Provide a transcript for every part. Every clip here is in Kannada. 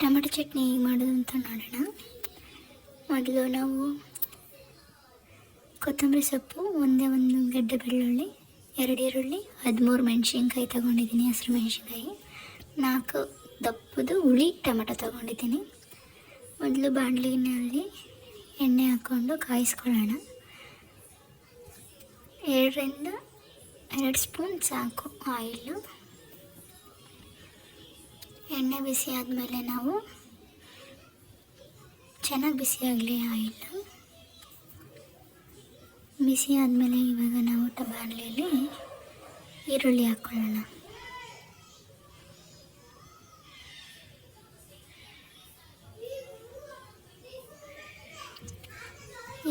ಟೊಮೆಟೊ ಚಟ್ನಿ ಹೇಗೆ ಮಾಡೋದು ಅಂತ ನೋಡೋಣ. ಮೊದಲು ನಾವು ಕೊತ್ತಂಬರಿ ಸೊಪ್ಪು, ಒಂದೇ ಒಂದು ಗಡ್ಡೆ ಬೆಳ್ಳುಳ್ಳಿ, ಎರಡು ಈರುಳ್ಳಿ, ಹದಿಮೂರು ಮೆಣಸಿನ್ಕಾಯಿ ತೊಗೊಂಡಿದ್ದೀನಿ, ಹಸಿರು ಮೆಣಸಿನ್ಕಾಯಿ. ನಾಲ್ಕು ದಪ್ಪದು ಹುಳಿ ಟೊಮೆಟೊ ತೊಗೊಂಡಿದ್ದೀನಿ. ಮೊದಲು ಬಾಣಲಿನಲ್ಲಿ ಎಣ್ಣೆ ಹಾಕ್ಕೊಂಡು ಕಾಯಿಸ್ಕೊಳ್ಳೋಣ. ಎರಡರಿಂದ ಎರಡು ಸ್ಪೂನ್ ಸಾಕು ಆಯಿಲು. ಎಣ್ಣೆ ಬಿಸಿ ಆದಮೇಲೆ ನಾವು ಚೆನ್ನಾಗಿ ಬಿಸಿ ಆಗಲಿ ಆಯಿಲು ಬಿಸಿ ಆದಮೇಲೆ ಇವಾಗ ನಾವು ಟಬಾಣಲೆಯಲ್ಲಿ ಈರುಳ್ಳಿ ಹಾಕ್ಕೊಳ್ಳೋಣ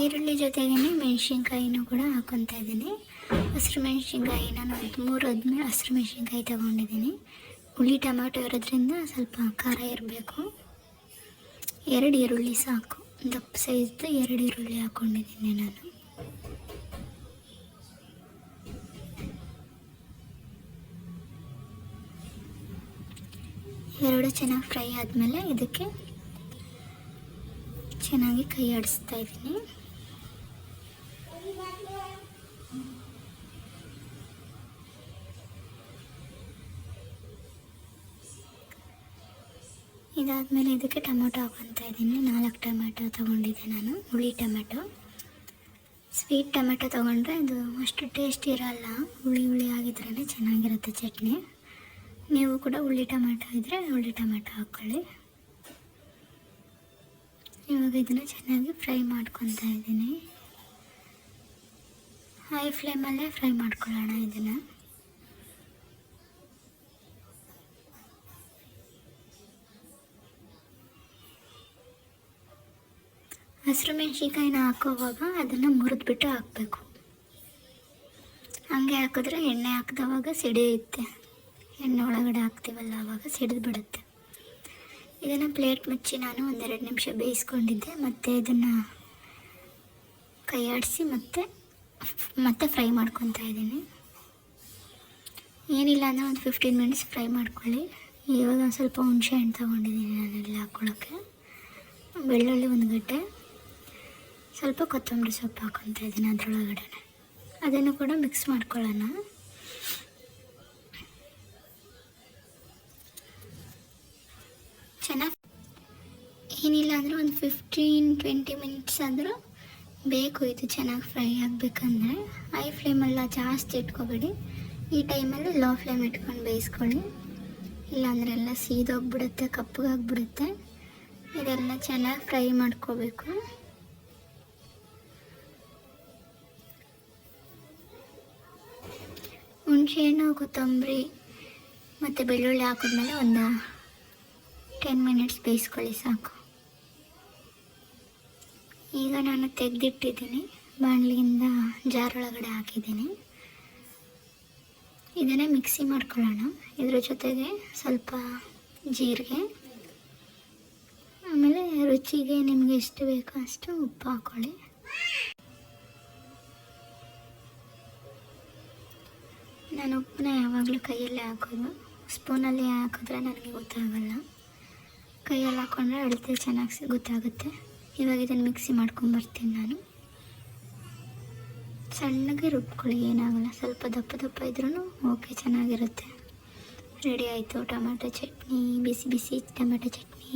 ಈರುಳ್ಳಿ ಜೊತೆಗೇ ಮೆಣಸಿನ್ಕಾಯಿನೂ ಕೂಡ ಹಾಕ್ಕೊತಾ ಇದ್ದೀನಿ. ಹಸಿರು ಮೆಣಸಿನ್ಕಾಯಿ ನಾನು ಹದಿಮೂರು ಹದಿಮೂರು ಹಸಿರು ಮೆಣಸಿನ್ಕಾಯಿ ತೊಗೊಂಡಿದ್ದೀನಿ. ಹುಳಿ ಟೊಮ್ಯಾಟೊ ಇರೋದ್ರಿಂದ ಸ್ವಲ್ಪ ಖಾರ ಇರಬೇಕು. ಎರಡು ಈರುಳ್ಳಿ ಸಾಕು. ದಪ್ಪ ಸೈಜ್ದು ಎರಡು ಈರುಳ್ಳಿ ಹಾಕ್ಕೊಂಡಿದ್ದೀನಿ ನಾನು. ಎರಡು ಚೆನ್ನಾಗಿ ಫ್ರೈ ಆದಮೇಲೆ ಇದಕ್ಕೆ ಚೆನ್ನಾಗಿ ಕೈ ಆಡಿಸ್ತಾ ಇದ್ದೀನಿ. ಇದಾದಮೇಲೆ ಇದಕ್ಕೆ ಟೊಮೆಟೊ ಹಾಕೊತಾ ಇದ್ದೀನಿ. ನಾಲ್ಕು ಟೊಮೆಟೊ ತೊಗೊಂಡಿದ್ದೆ ನಾನು. ಹುಳಿ ಟೊಮೆಟೊ. ಸ್ವೀಟ್ ಟೊಮೆಟೊ ತೊಗೊಂಡ್ರೆ ಅದು ಅಷ್ಟು ಟೇಸ್ಟ್ ಇರಲ್ಲ. ಹುಳಿ ಹುಳಿ ಆಗಿದ್ರೇ ಚೆನ್ನಾಗಿರುತ್ತೆ ಚಟ್ನಿ. ನೀವು ಕೂಡ ಹುಳಿ ಟೊಮೆಟೊ ಇದ್ದರೆ ಹುಳಿ ಟೊಮೆಟೊ ಹಾಕ್ಕೊಳ್ಳಿ ಇವಾಗ ಇದನ್ನು ಚೆನ್ನಾಗಿ ಫ್ರೈ ಮಾಡ್ಕೊತಾ ಇದ್ದೀನಿ. ಹೈ ಫ್ಲೇಮಲ್ಲೇ ಫ್ರೈ ಮಾಡ್ಕೊಳ್ಳೋಣ ಇದನ್ನು. ಹಸಿರು ಮೆಣಸಿನ್ಕಾಯಿನ ಹಾಕೋವಾಗ ಅದನ್ನು ಮುರಿದ್ಬಿಟ್ಟು ಹಾಕಬೇಕು. ಹಂಗೆ ಹಾಕಿದ್ರೆ ಎಣ್ಣೆ ಹಾಕಿದವಾಗ ಸಿಡಿಯುತ್ತೆ ಎಣ್ಣೆ ಒಳಗಡೆ ಹಾಕ್ತೀವಲ್ಲ ಆವಾಗ ಸಿಡಿದು ಬಿಡುತ್ತೆ. ಇದನ್ನು ಪ್ಲೇಟ್ ಮುಚ್ಚಿ ನಾನು ಒಂದೆರಡು ನಿಮಿಷ ಬೇಯಿಸ್ಕೊಂಡಿದ್ದೆ. ಮತ್ತು ಇದನ್ನು ಕೈಯಾಡಿಸಿ ಮತ್ತೆ ಮತ್ತೆ ಫ್ರೈ ಮಾಡ್ಕೊತಾ ಇದ್ದೀನಿ. ಏನಿಲ್ಲ ಅಂದರೆ ಒಂದು ಫಿಫ್ಟೀನ್ ಮಿನಿಟ್ಸ್ ಫ್ರೈ ಮಾಡ್ಕೊಳ್ಳಿ. ಇವಾಗ ಒಂದು ಸ್ವಲ್ಪ ಹುಣಸೆ ಹಣ್ಣು ತೊಗೊಂಡಿದ್ದೀನಿ ನಾನೆಲ್ಲ ಹಾಕ್ಕೊಳ್ಳೋಕ್ಕೆ ಬೆಳ್ಳುಳ್ಳಿ ಒಂದು ಗಡ್ಡೆ. ಸ್ವಲ್ಪ ಕೊತ್ತಂಬರಿ ಸೊಪ್ಪು ಹಾಕೊತಾ ಇದ್ದೀನಿ ಅದರೊಳಗಡೆ ಅದನ್ನು ಕೂಡ ಮಿಕ್ಸ್ ಮಾಡ್ಕೊಳ್ಳೋಣ. ಚೆನ್ನಾಗಿ ಏನಿಲ್ಲ ಅಂದರೆ ಒಂದು ಫಿಫ್ಟೀನ್ ಟ್ವೆಂಟಿ ಮಿನಿಟ್ಸ್ ಆದರೂ ಬೇಕು ಇದು ಚೆನ್ನಾಗಿ ಫ್ರೈ ಆಗಬೇಕಂದ್ರೆ. ಹೈ ಫ್ಲೇಮೆಲ್ಲ ಜಾಸ್ತಿ ಇಟ್ಕೋಬೇಡಿ. ಈ ಟೈಮಲ್ಲಿ ಲೋ ಫ್ಲೇಮ್ ಇಟ್ಕೊಂಡು ಬೇಯಿಸ್ಕೊಳ್ಳಿ. ಇಲ್ಲಾಂದರೆ ಎಲ್ಲ ಸೀದೋಗ್ಬಿಡುತ್ತೆ, ಕಪ್ಪಗಾಗ್ಬಿಡುತ್ತೆ. ಇದೆಲ್ಲ ಚೆನ್ನಾಗಿ ಫ್ರೈ ಮಾಡ್ಕೋಬೇಕು. ಹುಣಸೆಹಣ್ಣು ಕೊತ್ತಂಬರಿ ಮತ್ತು ಬೆಳ್ಳುಳ್ಳಿ ಹಾಕಿದ್ಮೇಲೆ ಒಂದು ಟೆನ್ ಮಿನಿಟ್ಸ್ ಬೇಯಿಸ್ಕೊಳ್ಳಿ ಸಾಕು. ಈಗ ನಾನು ತೆಗೆದಿಟ್ಟಿದ್ದೀನಿ, ಬಾಣಲಿಯಿಂದ ಜಾರೊಳಗಡೆ ಹಾಕಿದ್ದೀನಿ. ಇದನ್ನೇ ಮಿಕ್ಸಿ ಮಾಡ್ಕೊಳ್ಳೋಣ. ಇದ್ರ ಜೊತೆಗೆ ಸ್ವಲ್ಪ ಜೀರಿಗೆ, ಆಮೇಲೆ ರುಚಿಗೆ ನಿಮಗೆ ಎಷ್ಟು ಬೇಕೋ ಅಷ್ಟು ಉಪ್ಪು ಹಾಕ್ಕೊಳ್ಳಿ ನಾನು ಉಪ್ಪನ್ನ ಯಾವಾಗಲೂ ಕೈಯಲ್ಲೇ ಹಾಕೋದು. ಸ್ಪೂನಲ್ಲಿ ಹಾಕಿದ್ರೆ ನನಗೆ ಗೊತ್ತಾಗಲ್ಲ. ಕೈಯಲ್ಲಿ ಹಾಕೊಂಡ್ರೆ ಅಳತೆ ಚೆನ್ನಾಗಿ ಗೊತ್ತಾಗುತ್ತೆ. ಇವಾಗ ಇದನ್ನು ಮಿಕ್ಸಿ ಮಾಡ್ಕೊಂಬರ್ತೀನಿ ನಾನು. ಸಣ್ಣಗೆ ರುಬ್ಕೊಳ್ಳಿ, ಏನಾಗಲ್ಲ. ಸ್ವಲ್ಪ ದಪ್ಪ ದಪ್ಪ ಇದ್ರೂ ಓಕೆ, ಚೆನ್ನಾಗಿರುತ್ತೆ. ರೆಡಿ ಆಯಿತು. ಟೊಮೆಟೊ ಚಟ್ನಿ, ಬಿಸಿ ಬಿಸಿ ಟೊಮೆಟೊ ಚಟ್ನಿ.